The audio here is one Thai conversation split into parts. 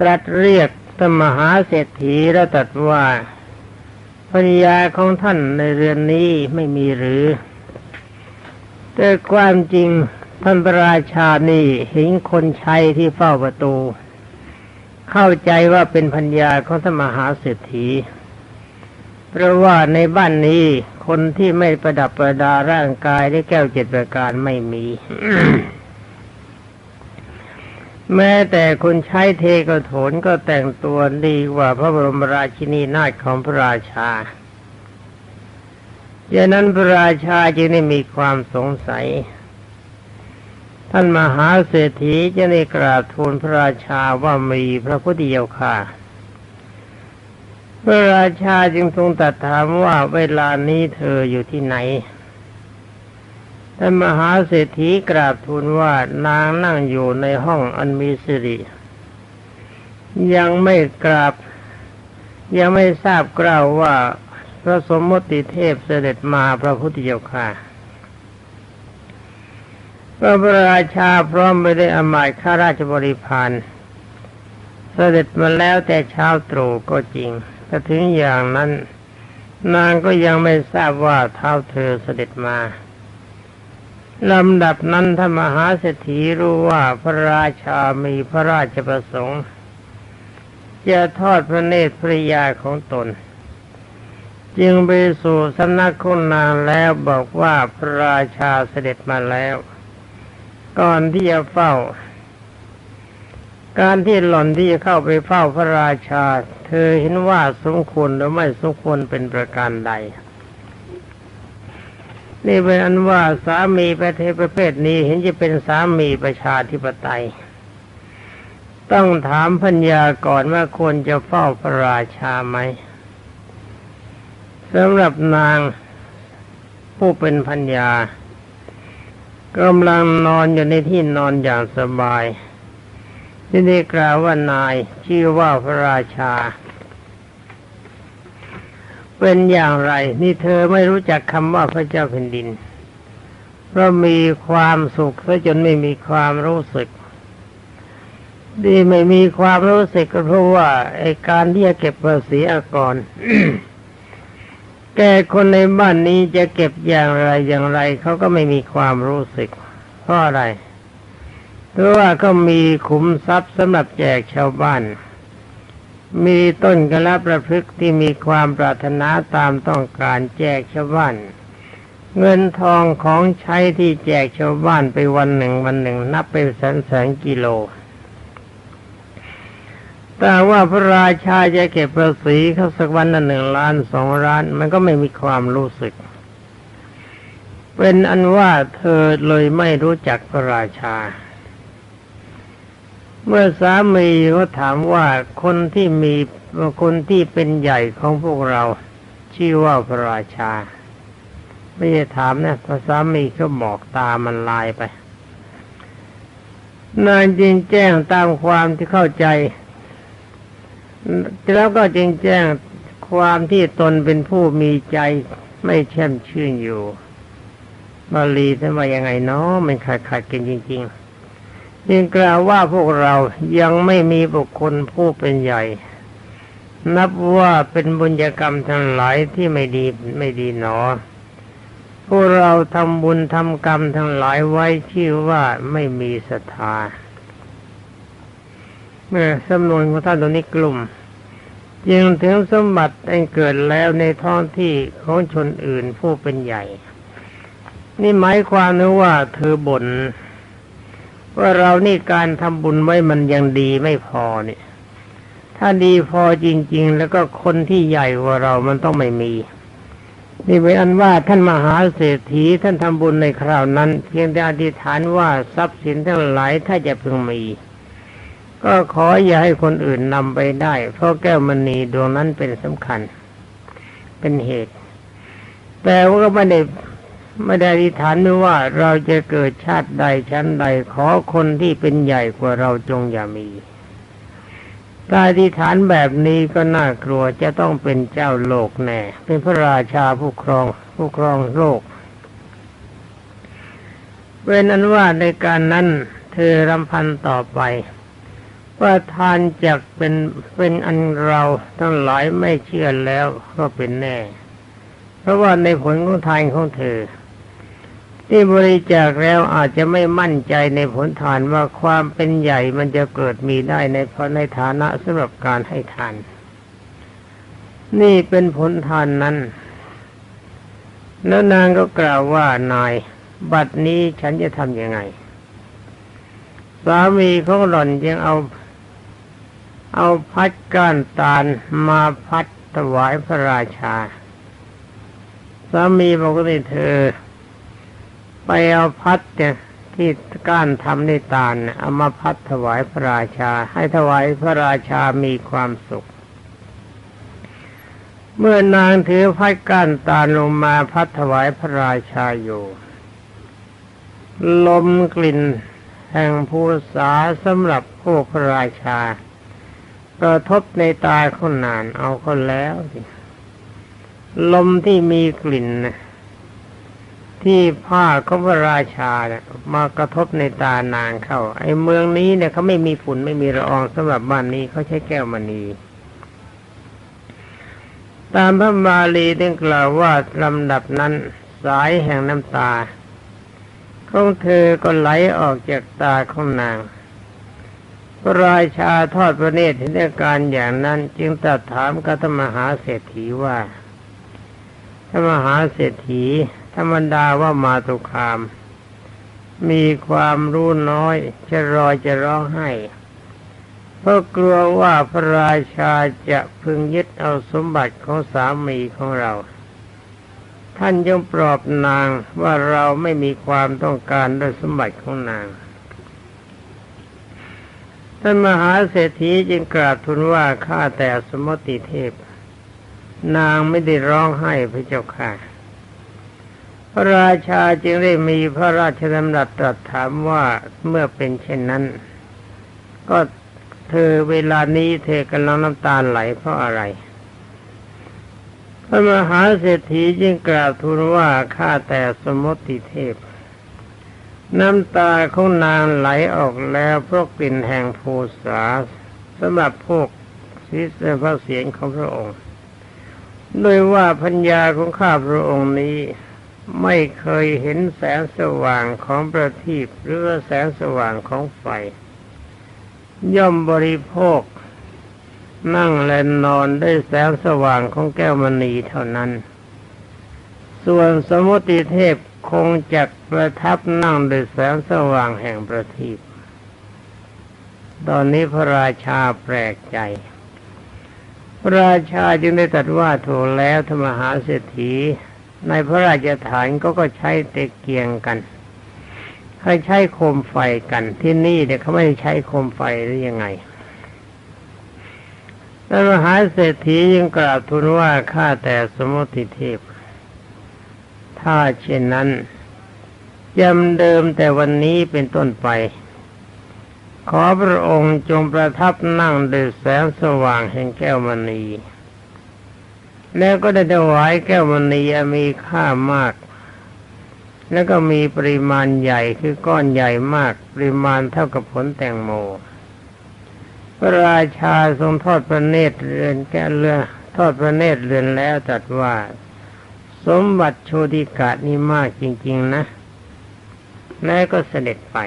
ตรัสเรียกท่านมหาเศรษฐีแล้วตรัสว่าภรรยาของท่านในเรือนนี้ไม่มีหรือ แต่ความจริงท่านระราชานี่เห็นคนใช้ที่เฝ้าประตู เข้าใจว่าเป็นพัญญาของท่านมหาเศรษฐี เพราะว่าในบ้านนี้คนที่ไม่ประดับประดาร่างกายด้แก้วเจ็ดประการไม่มี แม้แต่คนใช้เทกโถนก็แต่งตัวดีกว่าพระบรมราชินีนาถของพระราชาดังนั้นพระราชาจึงได้มีความสงสัย ท่านมหาเศรษฐีจะได้กราบทูลพระราชาว่ามีพระพุทธเจ้าค่ะ พระราชาจึงทรงตรัสถามว่าเวลานี้เธออยู่ที่ไหน ท่านมหาเศรษฐีกราบทูลว่านางนั่งอยู่ในห้องอันมีสิริ ยังไม่กราบ ยังไม่ทราบกล่าวว่าพระสมมติเทพเสด็จมาพระพุทธเจ้าค่ะพระบราชาพร้อมไปได้วยอมาตย์ข้าราชบริพารเสด็จมาแล้วแต่เช้าตรู่ก็จริงแต่ถึงอย่างนั้น นางก็ยังไม่ทราบว่าเท้าเธอเสด็จมา ลำดับนั้นท่านมหาเศรษฐีรู้ว่าพระราชามีพระราชประสงค์จะทอดพระเนตรภริยาของตน จึงไปสู่สำนักคุณนางแล้วบอกว่าพระราชาเสด็จมาแล้ว ก่อนที่จะเฝ้า การที่หล่อนที่จะเข้าไปเฝ้าพระราชา เธอเห็นว่าสมควรหรือไม่สมควรเป็นประการใด นี่เป็นอันว่าสามีประเทศประเภทนี้เห็นจะเป็นสามีประชาธิปไตย ต้องถามพัญญาก่อนว่าควรจะเฝ้าพระราชาไหมสำหรับนางผู้เป็นพัญญากำลังนอนอยู่ในที่นอนอย่างสบายที่ได้กล่าวว่านายชื่อว่าพระราชา เป็นอย่างไร นี่เธอไม่รู้จักคำว่าพระเจ้าแผ่นดิน เพราะมีความสุขซะจนไม่มีความรู้สึก ดีไม่มีความรู้สึกก็เพราะว่าไอการที่จะเก็บภาษีอากรแกคนในบ้านนี้จะเก็บอย่างไรอย่างไรเขาก็ไม่มีความรู้สึก เพราะอะไรเพราะว่าก็มีขุมทรัพย์สำหรับแจกชาวบ้าน มีต้นกระประพฤกที่มีความปรารถนาตามต้องการแจกชาวบ้านเงินทองของใช้ที่แจกชาวบ้านไปวันหนึ่งวันหนึ่ง นับเป็นแสนแสนกิโล แต่ว่าพระราชาจะเก็บภาษีเขาสักวันละหนึ่งล้านสองล้าน มันก็ไม่มีความรู้สึก เป็นอันว่าเธอเลยไม่รู้จักพระราชา เมื่อสามีเขาถามว่าคนที่มีคนที่เป็นใหญ่ของพวกเรา ชื่อว่าพระราชา ไม่ใช่ถามนะพระสามีเขาบอกตามันลายไป นายจริงแจ้งตามความที่เข้าใจ แล้วก็จริงแจ้งความที่ตนเป็นผู้มีใจไม่แช่มชื่นอยู่ บาลีท่านว่ายังไงเนาะมันขาดขาดกันจริง ๆ จึงกล่าวว่าพวกเรายังไม่มีบุคคลผู้เป็นใหญ่ นับว่าเป็นบุญกรรมทั้งหลายที่ไม่ดีไม่ดีหนอ พวกเราทำบุญทำกรรมทั้งหลายไว้ชื่อว่าไม่มีศรัทธาเมื่อสำนวนของท่านตรงนี้กลุ่มจึงถึงสมบัติอันเกิดแล้วในท้องที่ของชนอื่นผู้เป็นใหญ่ นี่หมายความนึกว่าเธอบ่น ว่าเรานี่การทำบุญไว้มันยังดีไม่พอเนี่ย ถ้าดีพอจริง ๆ แล้วก็คนที่ใหญ่กว่าเรามันต้องไม่มี นี่เป็นอันว่าท่านมหาเศรษฐีท่านทำบุญในคราวนั้น เพียงแต่อธิษฐานว่าทรัพย์สินทั้งหลายถ้าจะพึงมี ก็ขออย่าให้คนอื่นนำไปได้ เพราะแก้วมณีดวงนั้นเป็นสำคัญ เป็นเหตุ แต่ว่าก็ไม่ได้ ไม่ได้อธิษฐานด้วยว่าเราจะเกิดชาติใดชั้นใดขอคนที่เป็นใหญ่กว่าเราจงอย่ามีการอธิษฐานแบบนี้ก็น่ากลัวจะต้องเป็นเจ้าโลกแน่ เป็นพระราชาผู้ครองผู้ครองโลกเป็นอันว่าในการนั้นเธอรำพันต่อไปว่าทานจากเป็นเป็นอันเราทั้งหลายไม่เชื่อแล้วก็เป็นแน่ เพราะว่าในผลของทานของเธอ ที่บริจาคแล้วอาจจะไม่มั่นใจในผลทานว่าความเป็นใหญ่มันจะเกิดมีได้ในเพราะในฐานะสำหรับการให้ทาน นี่เป็นผลทานนั้น แล้วนางก็กล่าวว่านาย บัดนี้ฉันจะทำยังไง สามีของหล่อนยังเอา เอาพัดก้านตาลมาพัดถวายพระราชา สามีบอกว่าเธอ ไปเอาพัดเนี่ยที่ก้านทำในตาลน่ะเอามาพัดถวายพระราชา ให้ถวายพระราชามีความสุข เมื่อนางถือพัดก้านตาลลงมาพัดถวายพระราชาอยู่ ลมกลิ่นแห่งภูษาสำหรับพวกพระราชากระทบในตาคนนานเอาคนแล้ว ลมที่มีกลิ่นนะ ที่ผ้าของพระราชาเนี่ยมากระทบในตานางเข้า ไอ้เมืองนี้เนี่ยเขาไม่มีฝุ่นไม่มีละอองสำหรับบ้านนี้เขาใช้แก้วมณีตามพระบาลีได้กล่าวว่าลำดับนั้นสายแห่งน้ำตาของเธอก็ไหลออกจากตาของนาง พระราชาทอดพระเนตรเห็นอาการอย่างนั้น จึงตรัสถามกัตมหาเศรษฐีว่าธรรมหาเศรษฐี ธรรมดาว่ามาตุคาม มีความรู้น้อย จะรอจะร้องไห้เพราะกลัวว่าพระราชาจะพึงยึดเอาสมบัติของสามีของเรา ท่านยังปลอบนางว่าเราไม่มีความต้องการด้วยสมบัติของนางท่านมหาเศรษฐีจึงกราบทูลว่าข้าแต่สมมติเทพ นางไม่ได้ร้องไห้พระเจ้าค่ะ พระราชาจึงได้มีพระราชดำรัสตรัสถามว่าเมื่อเป็นเช่นนั้น ก็เธอเวลานี้เธอกำลังน้ำตาไหลเพราะอะไร พระมหาเศรษฐีจึงกราบทูลว่าข้าแต่สมมติเทพ น้ำตาของนางไหลออกแล้วเพราะกลิ่นแห่งภูษาสำหรับพวกศิษย์พระเสียงของพระองค์โดยว่าพัญญาของข้าพระองค์นี้ ไม่เคยเห็นแสงสว่างของประทีปหรือแสงสว่างของไฟ ย่อมบริโภค นั่งและนอนได้แสงสว่างของแก้วมณีเท่านั้น ส่วนสมุติเทพคงจักประทับนั่งด้วยแสงสว่างแห่งประทีปตอนนี้พระราชาแปลกใจ พระราชาจึงได้ตรัสว่าถูกแล้วธรรมหาเศรษฐี ในพระราชฐานก็ก็ใช้เตะเกียงกันเขาใช้โคมไฟกันที่นี่เนี่ยเขาไม่ใช้โคมไฟหรือยังไงพระมหาเศรษฐียังกราบทูลว่าข้าแต่สมุติเทพ ถ้าเช่นนั้นยำเดิมแต่วันนี้เป็นต้นไป ขอพระองค์จงประทับนั่งด้วยแสงสว่างแห่งแก้วมณี แล้วก็ได้ถวายแก้วมณีมีค่ามาก แล้วก็มีปริมาณใหญ่คือก้อนใหญ่มาก ปริมาณเท่ากับผลแตงโม พระราชาทรงทอดพระเนตรเรือนแก้เรือทอดพระเนตรเรือนแล้วตรัสว่า สมบัติโชติกานี่มากจริง ๆ นะแล้วก็เสด็จไป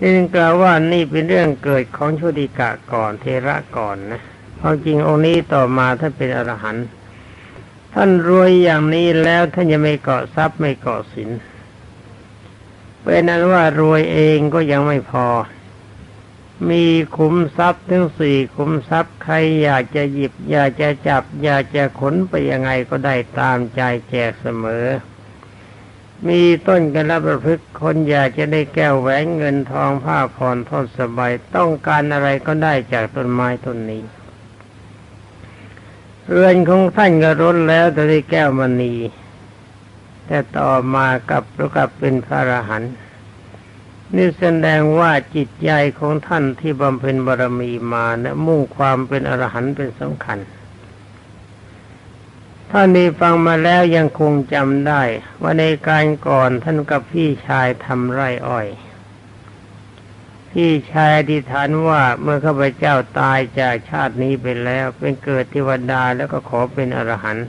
นี่กล่าวว่านี่เป็นเรื่องเกิดของโชติกะก่อนเทระก่อนนะ ควาจริงองค์นี้ต่อมาท่านเป็นอรหันต์ท่านรวยอย่างนี้แล้วท่านยังไม่เกาะทรัพย์ไม่เกาะสินเป็นนั้นว่ารวยเองก็ยังไม่พอ มีขุมทรัพย์ถึงสี่ขุมทรัพย์ใครอยากจะหยิบ อยากจะจับ อยากจะขนไปยังไงก็ได้ตามใจแจกเสมอ มีต้นกันรับประพฤกคนอยากจะได้แก้วแหวนเงินทองผ้าผ่อนทอดสบายต้องการอะไรก็ได้จากต้นไม้ต้นนี้ เรือนของท่านก็ร้นแล้วแต่ได้แก้วมณีแต่ต่อมากับประกับเป็นพระอรหันต์นี่แสดงว่าจิตใจของท่านที่บำเพ็ญบารมีมานะมุ่งความเป็นอรหันต์เป็นสำคัญท่านนี้ฟังมาแล้วยังคงจำได้ ว่าในการก่อนท่านกับพี่ชายทำไร่อ้อย พี่ชายอธิษฐานว่าเมื่อข้าพเจ้าตายจากชาตินี้ไปแล้ว เป็นเกิดเทวดาแล้วก็ขอเป็นอรหันต์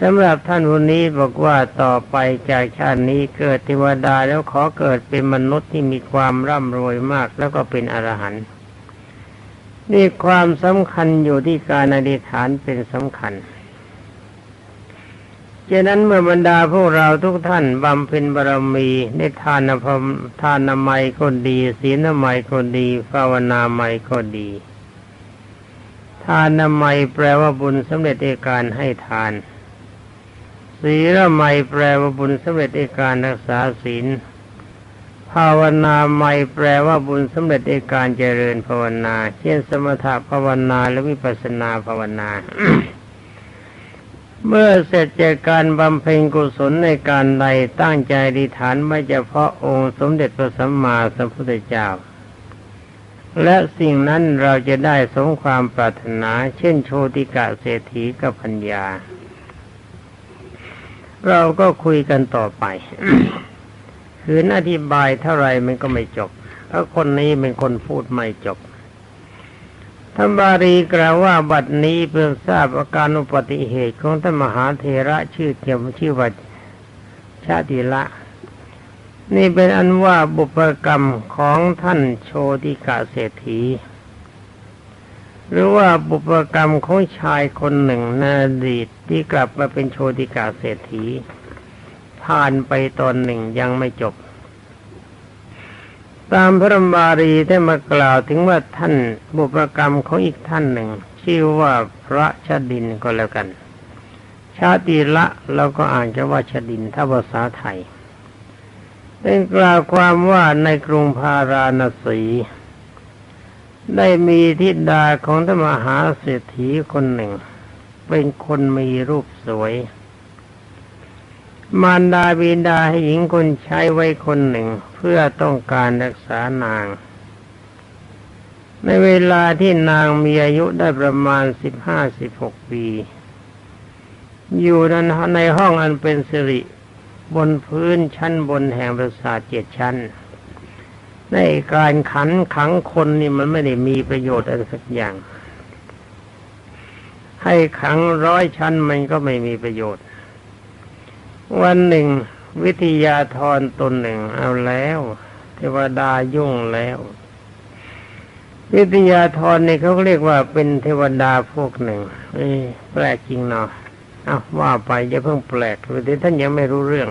สำหรับท่านวันนี้บอกว่าต่อไปจากชาตินี้เกิดเทวดาแล้วขอเกิดเป็นมนุษย์ที่มีความร่ำรวยมากแล้วก็เป็นอรหันต์นี่ความสำคัญอยู่ที่การอธิษฐานเป็นสำคัญ ฉะนั้นเมื่อบรรดาพวกเราทุกท่านบำเพ็ญบารมีในทานพรมทานนามัยก็ดี ศีลนามัยก็ดี ภาวนาไมัยก็ดี ทานนามัยแปลว่าบุญสำเร็จในการให้ทาน ศีลนามัยแปลว่าบุญสำเร็จในการรักษาศีล ภาวนาไมัยแปลว่าบุญสำเร็จในการเจริญภาวนา เช่นสมถภาวนาและวิปัสสนาภาวนา เมื่อเสร็จจากการบำเพ็ญกุศลในการใดตั้งใจดีฐานไม่เฉพาะองค์สมเด็จพระสัมมาสัมพุทธเจ้า และสิ่งนั้นเราจะได้สมความปรารถนา เช่นโชติกะเศรษฐีกับพัญญา เราก็คุยกันต่อไป คืนอธิบายเท่าไรมันก็ไม่จบ เพราะคนนี้เป็นคนพูดไม่จบ ท่านบารีกล่าวว่าบัดนี้เพื่อทราบอาการอุปติเหตุของท่านมหาเทระชื่อเกี่ยวชื่อว่าชาติละ นี่เป็นอันว่าบุพกรรมของท่านโชติกาเศรษฐี หรือว่าบุพกรรมของชายคนหนึ่งในอดีตที่กลับมาเป็นโชติกาเศรษฐี ผ่านไปตอนหนึ่งยังไม่จบ ตามพระบารีได้มากล่าวถึงว่าท่านบุพกรรมของอีกท่านหนึ่ง ชื่อว่าพระชดินก็แล้วกัน ชาติละเราก็อ่านจะว่าชดินถ้าภาษาไทยได้กล่าวความว่าในกรุงพาราณสี ได้มีทิดาของธรรมหาเศรษฐีคนหนึ่ง เป็นคนมีรูปสวย มารดาบิดาให้หญิงคนใช้ไว้คนหนึ่ง เพื่อต้องการรักษานาง ในเวลาที่นางมีอายุได้ประมาณสิบห้าสิบหกปี อยู่นั้นในห้องอันเป็นสิริบนพื้นชั้นบนแห่งปราสาทเจ็ดชั้น ในการขันขังคนนี่มันไม่ได้มีประโยชน์อะไรสักอย่าง ให้ขังร้อยชั้นมันก็ไม่มีประโยชน์ วันหนึ่ง วิทยาธรตนหนึ่งเอาแล้ว เทวดายุ่งแล้ว วิทยาธรนี่เขาเรียกว่าเป็นเทวดาพวกหนึ่งเอ้แปลกจริงเนาะเอาว่าไปอย่าเพิ่งแปลกเดี๋ยวท่านยังไม่รู้เรื่อง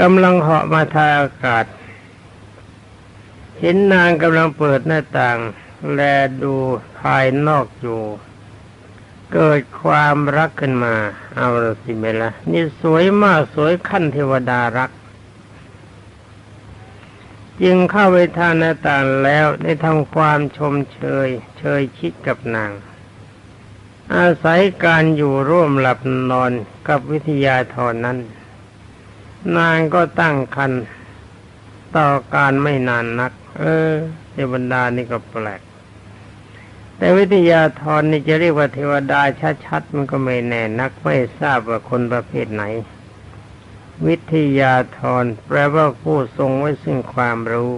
กำลังเหาะมาทางอากาศ เห็นนางกำลังเปิดหน้าต่าง แลดูภายนอกอยู่ เกิดความรักขึ้นมา เอาละสิเมละนี่สวยมากสวยขั้นเทวดารัก จึงเข้าไปทานนาตางแล้วได้ทำความชมเชย เชยชิดกับนาง อาศัยการอยู่ร่วมหลับนอนกับวิทยาธรนั้น นางก็ตั้งคันต่อการไม่นานนัก เออเทวดานี่ก็แปลก แต่วิทยาธรนี่จะเรียกว่าเทวดาชัดๆมันก็ไม่แน่นักไม่ทราบว่าคนประเภทไหน วิทยาธรแปลว่าผู้ทรงไว้ซึ่งความรู้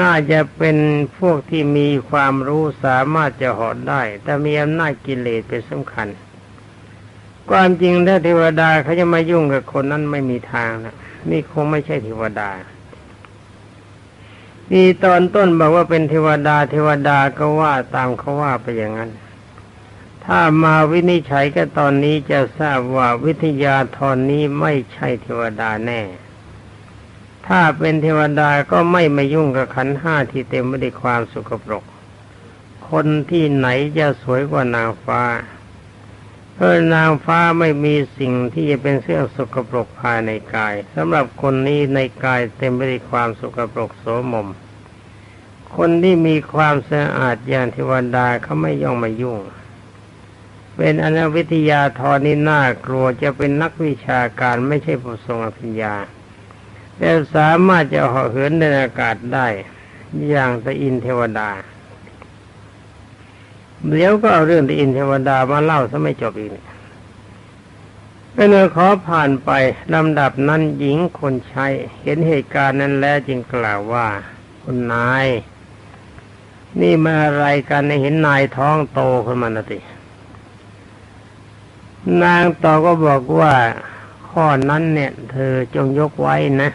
น่าจะเป็นพวกที่มีความรู้สามารถจะหอดได้ แต่มีอำนาจกิเลสเป็นสำคัญ ความจริงถ้าเทวดาเขาจะมายุ่งกับคนนั้นไม่มีทางนะนี่คงไม่ใช่เทวดา มีตอนต้นบอกว่าเป็นเทวดาเทวดาก็ว่าตามเขาว่าไปอย่างนั้น ถ้ามาวินิจฉัยก็ตอนนี้จะทราบว่าวิทยาธรนี้ไม่ใช่เทวดาแน่ ถ้าเป็นเทวดาก็ไม่มายุ่งกับขันห้าที่เต็มไปด้วยความสุขปรก คนที่ไหนจะสวยกว่านางฟ้า พราะนางฟ้าไม่มีสิ่งที่จะเป็นเสื้อสกปรกภายในกายสำหรับคนนี้ในกายเต็มไปด้วยความสกปรกโสมม คนที่มีความสะอาดอย่างเทวดาเขาไม่ย่องมายุ่ง เป็นอนวิทยาทรนี่น่ากลัวจะเป็นนักวิชาการไม่ใช่ผู้ทรงอภิญญา แต่สามารถจะเหาะเหินในอากาศได้ อย่างตะอินเทวดา เดี๋ยวก็เอาเรื่องตะอินเทวดามาเล่าซะไม่จบอีกเมื่อขอผ่านไปลำดับนั้นหญิงคนใช้เห็นเหตุการณ์นั้นแล้วจึงกล่าวว่าคุณนาย นี่มาอะไรกันเห็นนายท้องโตขึ้นมานะติ นางต่อก็บอกว่าข้อนั้นเนี่ย เธอจงยกไว้นะ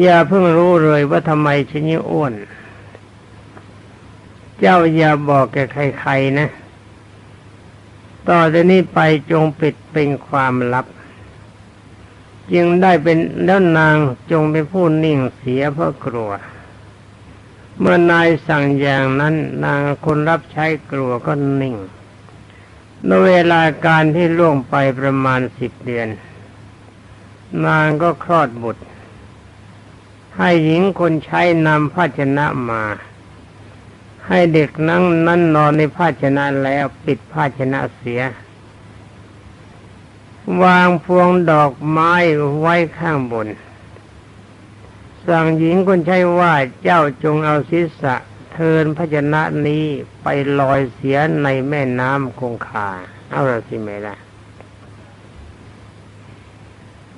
อย่าเพิ่งรู้เลยว่าทำไมฉันยิ่อ้วน เจ้าอย่าบอกแกใครๆนะ ต่อจากนี้ไปจงปิดเป็นความลับ จึงได้เป็นแล้วนางจงเป็นผู้นิ่งเสียเพราะกลัว เมื่อนายสั่งอย่างนั้น นางคนรับใช้กลัวก็นิ่งในเวลาการที่ล่วงไปประมาณสิบเดือน นางก็คลอดบุตร ให้หญิงคนใช้นำภาชนะมา ให้เด็กนั่งนั่นนอนในภาชนะแล้วปิดภาชนะเสีย วางพวงดอกไม้ไว้ข้างบน สั่งหญิงคนใช้ว่าเจ้าจงเอาศีรษะเทินภาชนะนี้ไปลอยเสียในแม่น้ำคงคา เอาละสิไหมล่ะ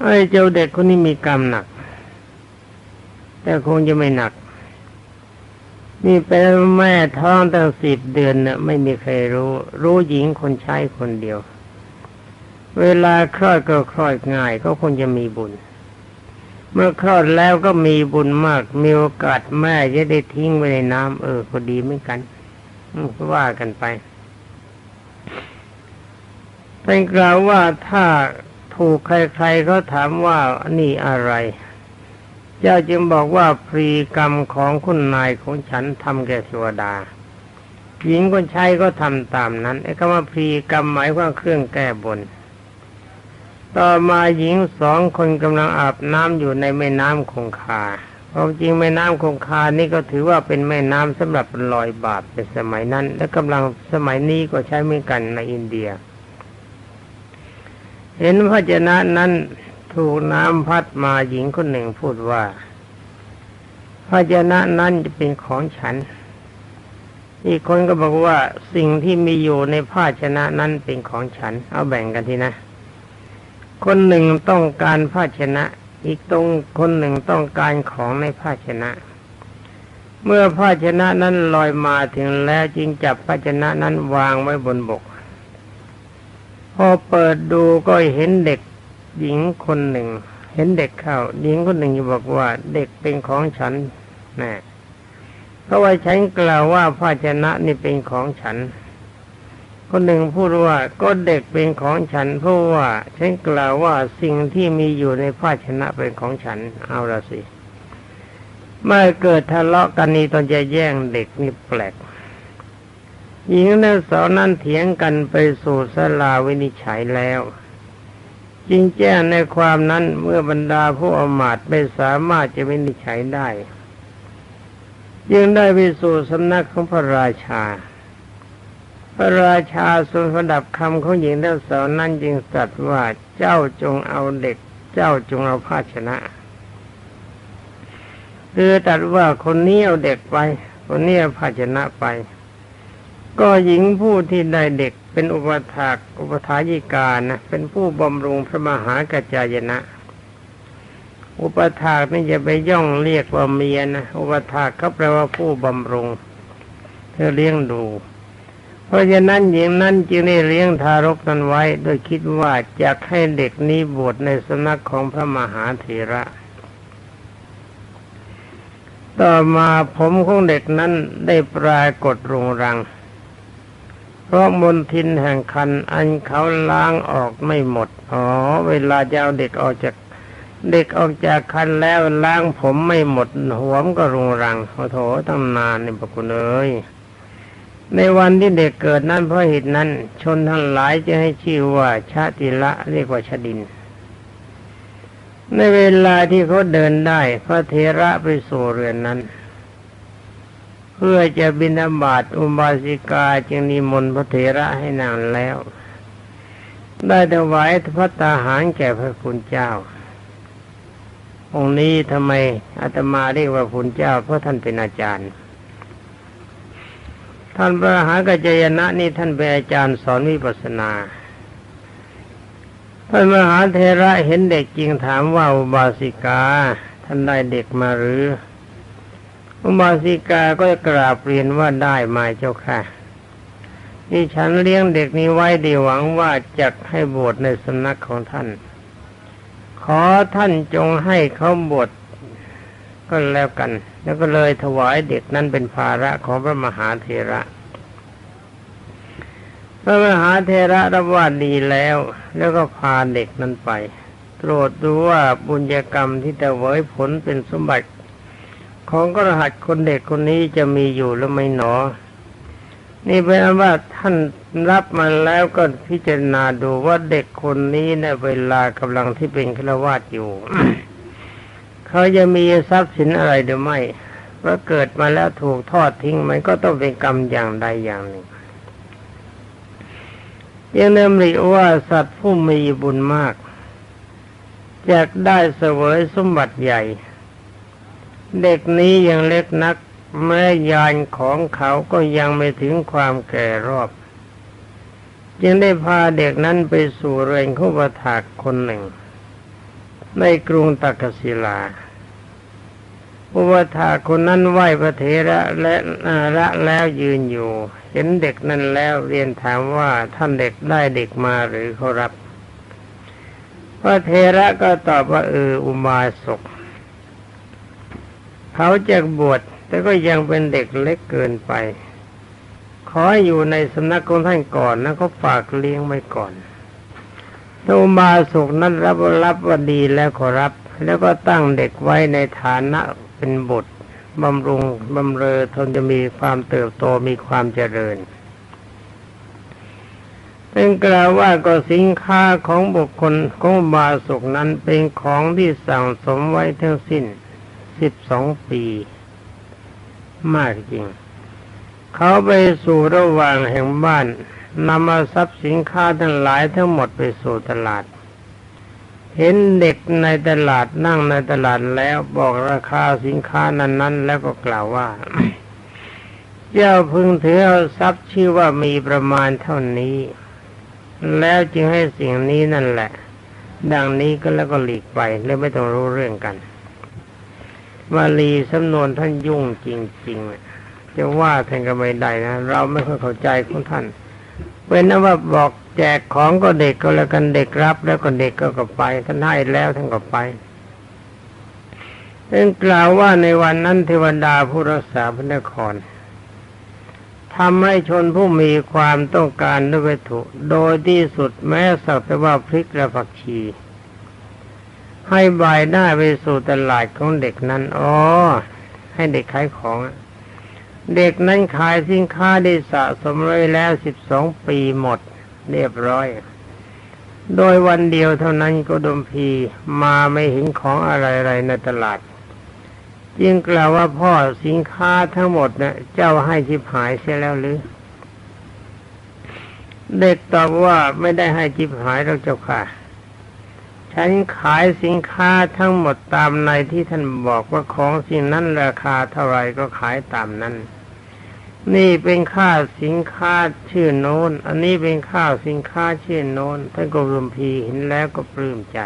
ไอ้เจ้าเด็กคนนี้มีกรรมหนัก แต่คงจะไม่หนัก นี่เป็นแม่ท้องตั้งสิบเดือนเนี่ยไม่มีใครรู้ รู้หญิงคนใช้คนเดียว เวลาคลอดก็คลอดง่ายก็คงจะมีบุญ เมื่อคลอดแล้วก็มีบุญมาก มีโอกาสแม่จะได้ทิ้งไว้ในน้ำเออก็ดีเหมือนกันว่ากันไปเป็นกล่าวว่าถ้าถูกใครๆเขาถามว่านี่อะไร เจ้าจึงบอกว่าพรีกรรมของคุณนายของฉันทำแก่เทวดาหญิงคนใช้ก็ทำตามนั้นไอ้คำว่าพรีกรรมหมายว่าเครื่องแก้บน ต่อมาหญิงสองคนกำลังอาบน้ำอยู่ในแม่น้ำคงคาความจริงแม่น้ำคงคานี่ก็ถือว่าเป็นแม่น้ำสำหรับลอยบาปในสมัยนั้น และกำลังสมัยนี้ก็ใช้เหมือนกันในอินเดีย เห็นพระเจนะนั้น ถูกน้ำพัดมาหญิงคนหนึ่งพูดว่าพระเจนะนั้นจะเป็นของฉัน อีกคนก็บอกว่าสิ่งที่มีอยู่ในภาชนะนั้นเป็นของฉัน เอาแบ่งกันทีนะ คนหนึ่งต้องการภาชนะ อีกตรงคนหนึ่งต้องการของในภาชนะ เมื่อภาชนะนั้นลอยมาถึงแล้วจึงจับภาชนะนั้นวางไว้บนบก พอเปิดดูก็เห็นเด็ก หญิงคนหนึ่ง เห็นเด็กเข้าหญิงคนหนึ่งบอกว่าเด็กเป็นของฉันนะเพราะว่าฉันกล่าวว่าภาชนะนี่เป็นของฉัน คนหนึ่งพูดว่าก็เด็กเป็นของฉัน เพราะว่าฉันกล่าวว่าสิ่งที่มีอยู่ในภาชนะเป็นของฉัน เอาละสิเมื่อเกิดทะเลาะกันนี้ตอนจะแย่งเด็กนี่แปลกหญิงทั้งสองนั้นเถียงกันไปสู่สลาวินิจฉัยแล้ว จริงแจ้งในความนั้นเมื่อบรรดาผู้อมาตไม่สามารถจะวินิจฉัยได้ ยังได้ไปสู่สำนักของพระราชา พระราชาทรงประดับคำของหญิงทั้งสองนั้นจึงตรัสว่าเจ้าจงเอาเด็ก เจ้าจงเอาภาชนะคือตรัสว่าคนนี้เอาเด็กไป คนนี้เอาภาชนะไป ก็หญิงผู้ที่ได้เด็กเป็นอุปถากอุปถายิกานะเป็นผู้บำรุงพระมหากัจจายนะ อุปถากนี่จะไปย่องเรียกว่าเมียนะอุปถากเขาแปลว่าผู้บำรุง เธอเลี้ยงดู เพราะฉะนั้นหญิงนั้นจึงได้เลี้ยงทารกนั้นไว้ โดยคิดว่าจะให้เด็กนี้บวชในสำนักของพระมหาเถระต่อมาผมของเด็กนั้นได้ปรากฏรงรัง เพราะมนทินแห่งคันอันเขาล้างออกไม่หมด อ๋อ เวลาจะเอาเด็กออกจาก เด็กออกจากคันแล้วล้างผมไม่หมด หัวมก็รุงรังโอ้โถตั้งนานนี่ปกุณเอ้ยในวันที่เด็กเกิดนั้นเพราะเหตุนั้น ชนทั้งหลายจะให้ชื่อว่าชาติละเรียกว่าชดิน ในเวลาที่เขาเดินได้ พระเทระไปสู่เรือนนั้น พื่อจะบินาบาตอุบาสิกาจึงนิมนต์พระเถระให้นางแล้ว ได้ถวายพระตาหารแก่พระคุณเจ้า องค์นี้ทำไมอาตมาเรียกว่าคุณเจ้า เพราะท่านเป็นอาจารย์ ท่านพระหากัจยนะนี่ท่านเป็นอาจารย์สอนวิปัสนาพระมหาเทระเห็นเด็กจริงถามว่าอุบาสิกา ท่านได้เด็กมาหรือ อุบาสิกาก็กราบเรียนว่าได้มาเจ้าค่ะที่ฉันเลี้ยงเด็กนี้ไว้ดีหวังว่าจะให้บวชในสำนักของท่าน ขอท่านจงให้เขาบวชก็แล้วกัน แล้วก็เลยถวายเด็กนั้นเป็นภาระของพระมหาเทระ พระมหาเทระรับว่าดีแล้ว แล้วก็พาเด็กนั้นไป ตรวจดูว่าบุญญกรรมที่แต่เวยผลเป็นสมบัติ ของกระหัตคนเด็กคนนี้จะมีอยู่หรือไม่หนอ นี่เป็นว่าท่านรับมาแล้วก็พิจารณาดูว่าเด็กคนนี้เนเวลากำลังที่เป็นฆราวาสอยู่เขาจะมีทรัพย์สินอะไรหรือไม่เพราเกิดมาแล้วถูกทอดทิ้งมันก็ต้องเป็นกรรมอย่างใดอย่างหนึ่งยังนำริว่าสัตว์ผู้มีบุญมากจะได้เสวยสมบัติใหญ่ เด็กนี้ยังเล็กนัก แม้ยานของเขาก็ยังไม่ถึงความแก่รอบ จึงได้พาเด็กนั้นไปสู่เรือนขุปถากคนหนึ่ง ในกรุงตักศิลาอุปถาคนนั้นไหวพระเถระและละแล้วยืนอยู่ เห็นเด็กนั้นแล้วเรียนถามว่าท่านเด็กได้เด็กมาหรือเขารับ พระเถระก็ตอบว่าเอออุมาสก เขาจะบวชแต่ก็ยังเป็นเด็กเล็กเกินไป ขออยู่ในสำนักของท่านก่อนนะเขาฝากเลี้ยงไว้ก่อนถ้าอุมาสุกนั้นรับรับว่าดีแล้วขอรับ แล้วก็ตั้งเด็กไว้ในฐานะเป็นบุตรบำรุงบำเรอทนจะมีความเติบโตมีความเจริญ เป็นกล่าวว่าก็สินค้าของบุคคลของบาสุกนั้นเป็นของที่สั่งสมไว้ทั้งสิ้น สิบสองปี มากจริง เขาไปสู่ระหว่างแห่งบ้านนำมาทรัพย์สินค้าทั้งหลายทั้งหมดไปสู่ตลาด เห็นเด็กในตลาดนั่งในตลาดแล้วบอกราคาสินค้านั้น ๆ แล้วก็กล่าวว่า เจ้าพึงถือเอาทรัพย์ชื่อว่ามีประมาณเท่านี้ แล้วจึงให้สิ่งนี้นั่นแหละ ดังนี้ก็แล้วก็หลีกไปแล้วไม่ต้องรู้เรื่องกัน วาลีสำนวนท่านยุ่งจริงๆจะว่าท่านก็ไม่ได้นะ เราไม่ค่อยเข้าใจของท่านเป็นนว่าบอกแจกของก็เด็กก็แล้วกันเด็กรับ แล้วก็เด็กก็ก็ไปท่านให้แล้วท่านก็ไปเป็นกล่าวว่าในวันนั้นเทวดาผู้รักษาพระนครทำให้ชนผู้มีความต้องการด้วยวัตถุ โดยที่สุดแม้สักแต่ว่าพริกและผักชี ให้บายได้ไปสู่ตลาดของเด็กนั้นอ๋อให้เด็กขายของ เด็กนั้นขายสินค้าได้สะสมไว้แล้วสิบสองปีหมด เรียบร้อย โดยวันเดียวเท่านั้นก็ดมพีมาไม่เห็นของอะไรๆในตลาดจึงกล่าวว่าพ่อสินค้าทั้งหมดเนะ่ยเจ้าให้จิบหายเสียแล้วหรือ เด็กตอบว่าไม่ได้ให้จิบหายเราเจ้าค่ะ ฉันขายสินค้าทั้งหมดตามในที่ท่านบอกว่าของสิ่งนั้นราคาเท่าไรก็ขายตามนั้น นี่เป็นค่าสินค้าชื่อโน้น อันนี้เป็นค่าสินค้าชื่อโน้นท่านกรมพีเห็นแล้วก็ปลื้มใจ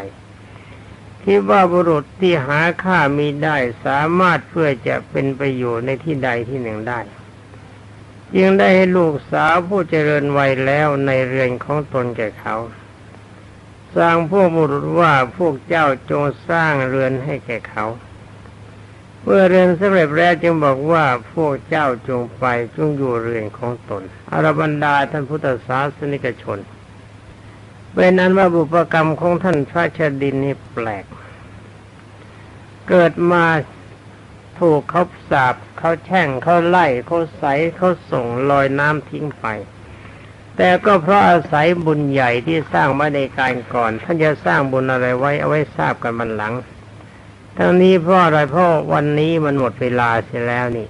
คิดว่าบุรุษที่หาค่ามีได้สามารถเพื่อจะเป็นประโยชน์ในที่ใดที่หนึ่งได้ยังได้ให้ลูกสาวผู้เจริญวัยแล้วในเรือนของตนแก่เขา สร้างพวกบุรุษว่าพวกเจ้าจงสร้างเรือนให้แก่เขาเมื่อเรียนสำเร็จแล้วจึงบอกว่าพวกเจ้าจงไปจงอยู่เรือนของตนอรบันดาท่านพุทธศาสนิกชนเป็นนั้นว่าบุพกรรมของท่านพระชดินนี่แปลก เกิดมาถูกเขาสาบเขาแช่งเขาไล่เขาใสเขาส่งลอยน้ำทิ้งไป แต่ก็เพราะอาศัยบุญใหญ่ที่สร้างมาในการก่อน ท่านจะสร้างบุญอะไรไว้เอาไว้ทราบกันมันหลัง ทั้งนี้เพราะอะไรเพราะวันนี้มันหมดเวลาเสียแล้วนี่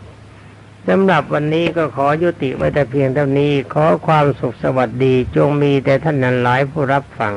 สำหรับวันนี้ก็ขอยุติไว้แต่เพียงเท่านี้ ขอความสุขสวัสดีจงมีแต่ท่านนั้นหลายผู้รับฟัง